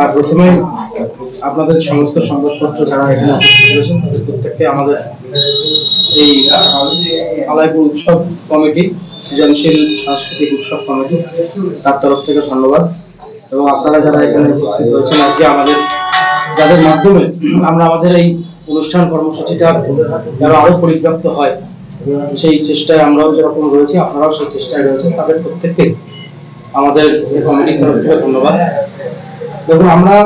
আর প্রথমে আপনাদের সমস্ত সংবাদপত্র যারা এখানে উপস্থিত রয়েছেন, তাদের প্রত্যেককে আমাদের এই আলাইপুর উৎসব কমিটি, সৃজনশীল সাংস্কৃতিক উৎসব কমিটি, তার তরফ থেকে ধন্যবাদ। এবং আপনারা যারা এখানে উপস্থিত রয়েছেন, আজকে আমাদের, যাদের মাধ্যমে আমরা আমাদের এই অনুষ্ঠান কর্মসূচিটা যেন আরও পরিব্যাপ্ত হয়, সেই চেষ্টায় আমরাও যেরকম রয়েছি, আপনারাও সেই চেষ্টায় রয়েছেন, তাদের প্রত্যেককে আমাদের কমিটির তরফ থেকে ধন্যবাদ। দেখুন, আমরা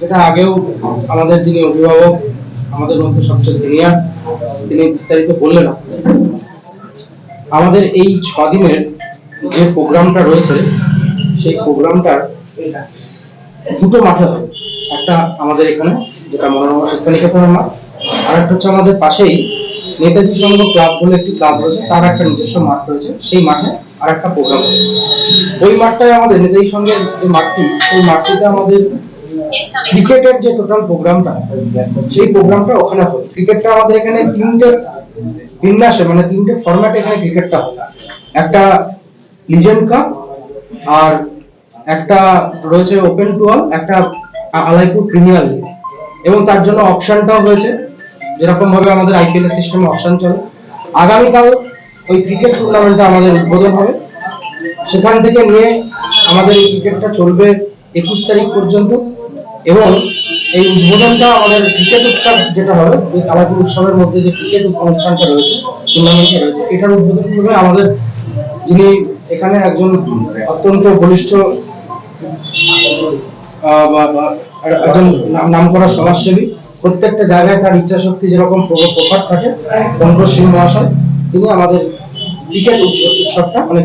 যেটা আগেও আমাদের যিনি অভিভাবক, আমাদের মধ্যে সবচেয়ে সিনিয়র তিনি বিস্তারিত বললেন। আমাদের এই ছ দিনের যে প্রোগ্রামটা রয়েছে, সেই প্রোগ্রামটার দুটো মাঠে হবে। একটা আমাদের এখানে, যেটা মনোরমা শিক্ষানিকেতনের মাঠ আর একটা হচ্ছে আমাদের পাশেই নেতাজি সংঘ ক্লাব বলে একটি ক্লাব রয়েছে, তার একটা নিজস্ব মাঠ রয়েছে। সেই মাঠে আর একটা প্রোগ্রাম ওই মাঠটায় আমাদের নেতাজি সঙ্গে যে মাঠটি, সেই মাঠটিতে আমাদের ক্রিকেটের যে টোটাল প্রোগ্রামটা সেই প্রোগ্রামটা ওখানে হয়। ক্রিকেটটা আমাদের এখানে তিনটে বিন্যাসে মানে তিনটে ফরম্যাটে এখানে ক্রিকেটটা হবে একটা লিজেন্ড কাপ আর একটা রয়েছে ওপেন টু অল একটা আলাইপুর প্রিমিয়ার লিগ এবং তার জন্য অপশনটাও হয়েছে যেরকম ভাবে আমাদের আইপিএল সিস্টেমে অপশন চলে। আগামীকাল ওই ক্রিকেট টুর্নামেন্টটা আমাদের উদ্বোধন হবে। সেখান থেকে নিয়ে আমাদের এই ক্রিকেটটা চলবে একুশ তারিখ পর্যন্ত। এবং এই উদ্বোধনটা আমাদের ক্রিকেট উৎসব যেটা হবে যে আলাদা উৎসবের মধ্যে যে ক্রিকেট অনুষ্ঠানটা রয়েছে টুর্নামেন্টটা রয়েছে, এটার উদ্বোধন করবে আমাদের যিনি এখানে একজন অত্যন্ত বলিষ্ঠ একজন নাম- নামকরা সমাজসেবী। প্রত্যেকটা জায়গায় তার ইচ্ছা শক্তি যেরকম প্রভাব থাকে পঙ্কজ সিং মহাশয়, তিনি আমাদের মানে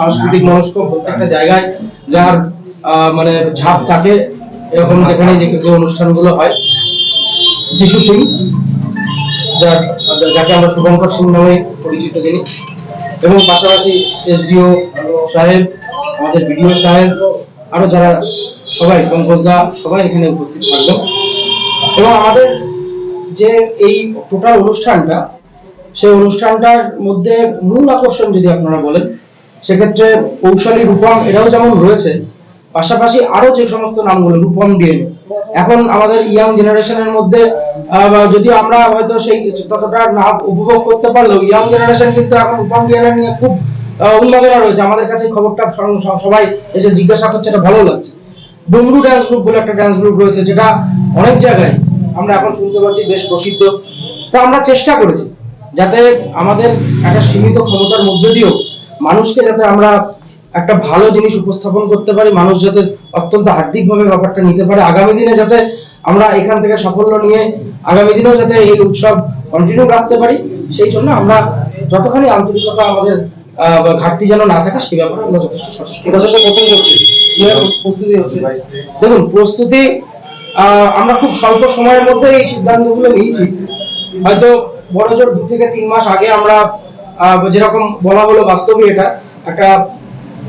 সাংস্কৃতিক মনস্ক প্রত্যেকটা জায়গায় যার মানে থাকে, এরকম যেখানে যে অনুষ্ঠানগুলো হয়। যিশু সিং, যার, যাকে আমরা শুভঙ্কর সিং নামে পরিচিত যিনি, এবং পাশাপাশি এসডিও সাহেব, আমাদের বিডিও সাহেব, আরও যারা সবাই পঙ্কজ দা সবাই এখানে উপস্থিত থাকবেন এবং আমাদের যে এই টোটাল অনুষ্ঠানটা, সেই অনুষ্ঠানটার মধ্যে মূল আকর্ষণ যদি আপনারা বলেন, সেক্ষেত্রে কৌশলী রূপম এরাও যেমন রয়েছে, পাশাপাশি আরও যে সমস্ত নামগুলো, রূপম ডিএনএ এখন আমাদের ইয়াং জেনারেশনের মধ্যে বা আমরা হয়তো সেই ততটা না উপভোগ করতে পারলেও, ইয়াং জেনারেশন কিন্তু এখন রূপম ডিএনএ নিয়ে খুব উন্মাদনা রয়েছে। আমাদের কাছে খবরটা সবাই এসে জিজ্ঞাসা করছে, এটা ভালো লাগছে। ডুমরু ড্যান্স গ্রুপ বলে একটা ড্যান্স গ্রুপ রয়েছে, যেটা অনেক জায়গায় আমরা এখন শুনতে পাচ্ছি বেশ প্রসিদ্ধ। তো আমরা চেষ্টা করেছি যাতে আমাদের একটা সীমিত ক্ষমতার মধ্যে দিয়েও মানুষকে যাতে আমরা একটা ভালো জিনিস উপস্থাপন করতে পারি, মানুষ যাতে অত্যন্ত হার্দিকভাবে ব্যাপারটা নিতে পারে। আগামী দিনে যাতে আমরা এখান থেকে সাফল্য নিয়ে আগামী দিনেও যাতে এই উৎসব কন্টিনিউ রাখতে পারি, সেই জন্য আমরা যতখানি আন্তরিকতা আমাদের ঘাটতি যেন না থাকে সেই ব্যাপারে আমরা যথেষ্ট সচেষ্ট। দেখুন প্রস্তুতি আহ, আমরা খুব স্বল্প সময়ের মধ্যে এই সিদ্ধান্তগুলো নিয়েছি। হয়তো বড় জোর দু থেকে তিন মাস আগে আমরা যেরকম বলা হলো বাস্তবে এটা একটা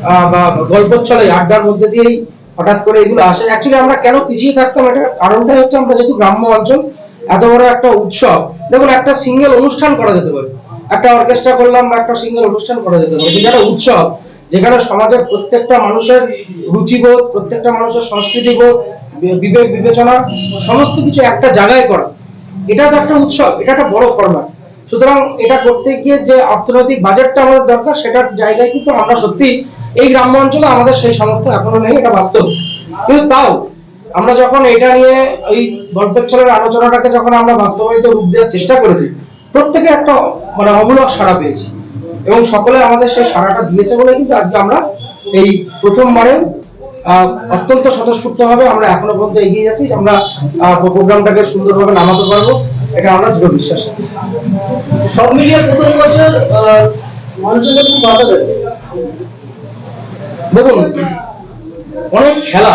আহ, বা গল্প চলে আড্ডার মধ্যে দিয়েই হঠাৎ করে এগুলো আসে। অ্যাকচুয়ালি আমরা কেন পিছিয়ে থাকতাম এটা কারণটাই হচ্ছে আমরা যেহেতু গ্রাম্য অঞ্চল এত বড় একটা উৎসব দেখুন একটা সিঙ্গেল অনুষ্ঠান করা যেতে পারে। একটা অর্কেস্ট্রা করলাম বা একটা সিঙ্গেল অনুষ্ঠান করা যেতে। পারে যেটা উৎসব যেখানে সমাজের প্রত্যেকটা মানুষের রুচিবোধ প্রত্যেকটা মানুষের সংস্কৃতিবোধ বি- বিবেক বিবেচনা সমস্ত কিছু একটা জায়গায় করা। এটা তো একটা উৎসব এটা একটা বড় ফরম্যাট সুতরাং এটা করতে গিয়ে যে অর্থনৈতিক বাজেটটা আমাদের দরকার সেটার জায়গায় কিন্তু আমরা সত্যি এই গ্রাম্য অঞ্চলে আমাদের সেই সামর্থ্য এখনও নেই এটা বাস্তব। কিন্তু তাও আমরা যখন এটা নিয়ে ওই গল্পের ছলের আলোচনাটাকে যখন আমরা বাস্তবায়িত রূপ দেওয়ার চেষ্টা করেছি প্রত্যেকে একটা মানে অমূলক সাড়া পেয়েছি। এবং সকলে আমাদের সেই সাড়াটা দিয়েছে বলে কিন্তু আজকে আমরা এই প্রথমবারে আহ, অত্যন্ত স্বতঃস্ফূর্ত ভাবে আমরা এখনও পর্যন্ত এগিয়ে যাচ্ছি। আমরা প্রোগ্রামটাকে সুন্দরভাবে নামাতে পারব। এটা আমরা দৃঢ় বিশ্বাস। সব মিলিয়ে প্রথম বছর মানুষের খুব বাধা দেবে দেখুন অনেক খেলা।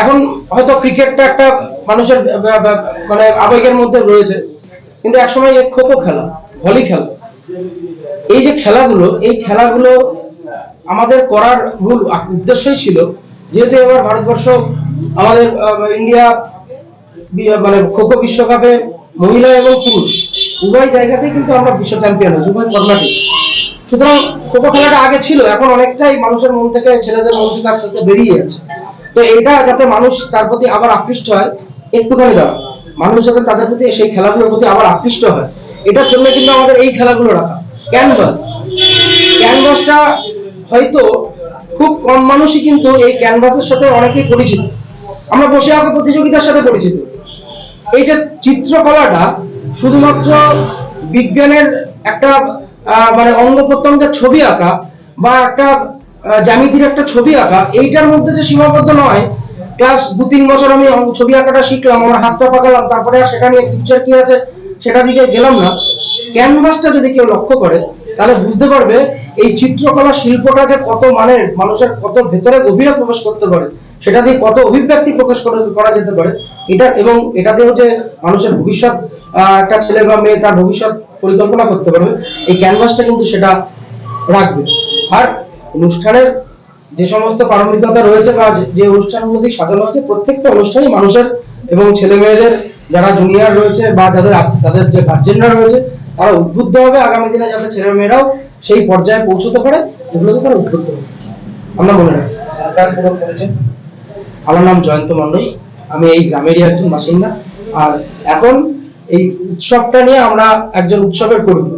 এখন হয়তো ক্রিকেটটা একটা মানুষের মানে আবেগের মধ্যে রয়েছে। কিন্তু একসময় এই খোখো খেলা, ভলি খেলা। এই যে খেলাগুলো, এই খেলাগুলো আমাদের করার মূল উদ্দেশ্যই ছিল, যেহেতু এবার ভারতবর্ষ আমাদের ইন্ডিয়া মানে খোখো বিশ্বকাপে মহিলা এবং পুরুষ, উভয় জায়গাতেই কিন্তু আমরা বিশ্ব চ্যাম্পিয়ন হয়েছি, উভয় ফর্মাটে সুতরাং খোখো খেলাটা আগে ছিল, এখন অনেকটাই মানুষের মন থেকে, ছেলেদের মন থেকে আস্তে আস্তে বেরিয়ে যাচ্ছে। তো এটা যাতে মানুষ তার প্রতি আবার আকৃষ্ট হয়, একটুখানি দাঁড়া মানুষ যাতে তাদের প্রতি সেই খেলাগুলোর প্রতি আবার আকৃষ্ট হয়। এটার জন্য কিন্তু আমাদের এই খেলাগুলো রাখা। ক্যানভাস। ক্যানভাসটা হয়তো খুব কম মানুষই কিন্তু এই ক্যানভাসের সাথে অনেকেই পরিচিত। আমরা বসে আঁকা প্রতিযোগিতার সাথে পরিচিত। এই যে চিত্রকলাটা শুধুমাত্র বিজ্ঞানের একটা মানে অঙ্গ প্রত্যঙ্গের ছবি আঁকা বা একটা জ্যামিতির একটা ছবি আঁকা, এইটার মধ্যে যে সীমাবদ্ধ নয় ক্লাস দু তিন বছর আমি ছবি আঁকাটা শিখলাম, আমার হাতটা পাকালাম, তারপরে আর সেটা নিয়ে ফিউচার কি আছে সেটা দিকে গেলাম না। ক্যানভাসটা যদি কেউ লক্ষ্য করে, তাহলে বুঝতে পারবে এই চিত্রকলা শিল্পটা যে কত মানের, মানুষের কত ভেতরে গভীরে প্রবেশ করতে পারে, সেটা দিয়ে কত অভিব্যক্তি প্রকাশ করা- যেতে পারে। এটা এবং এটা দিয়েও যে মানুষের ভবিষ্যৎ একটা ছেলে বা মেয়ে তার ভবিষ্যৎ পরিকল্পনা করতে পারবে, এই ক্যানভাসটা কিন্তু সেটা রাখবে। আর অনুষ্ঠানের যে সমস্ত পারমিকতা রয়েছে বা যে- অনুষ্ঠানগুলো সাজানো হয়েছে প্রত্যেকটা অনুষ্ঠানই মানুষের এবং ছেলে মেয়েদের যারা জুনিয়র রয়েছে বা যাদের তাদের যে গার্জেনরা রয়েছে তারা উদ্বুদ্ধ হবে। আগামী দিনে যাতে ছেলে মেয়েরাও সেই পর্যায়ে পৌঁছতে পারে এগুলোকে তারা উদ্বুদ্ধ হবে। আমরা মনে রাখি। আমার নাম জয়ন্ত মণ্ডল। আমি এই গ্রামেরই একজন বাসিন্দা। আর এখন এই উৎসবটা নিয়ে আমরা একজন উৎসবের কর্মী।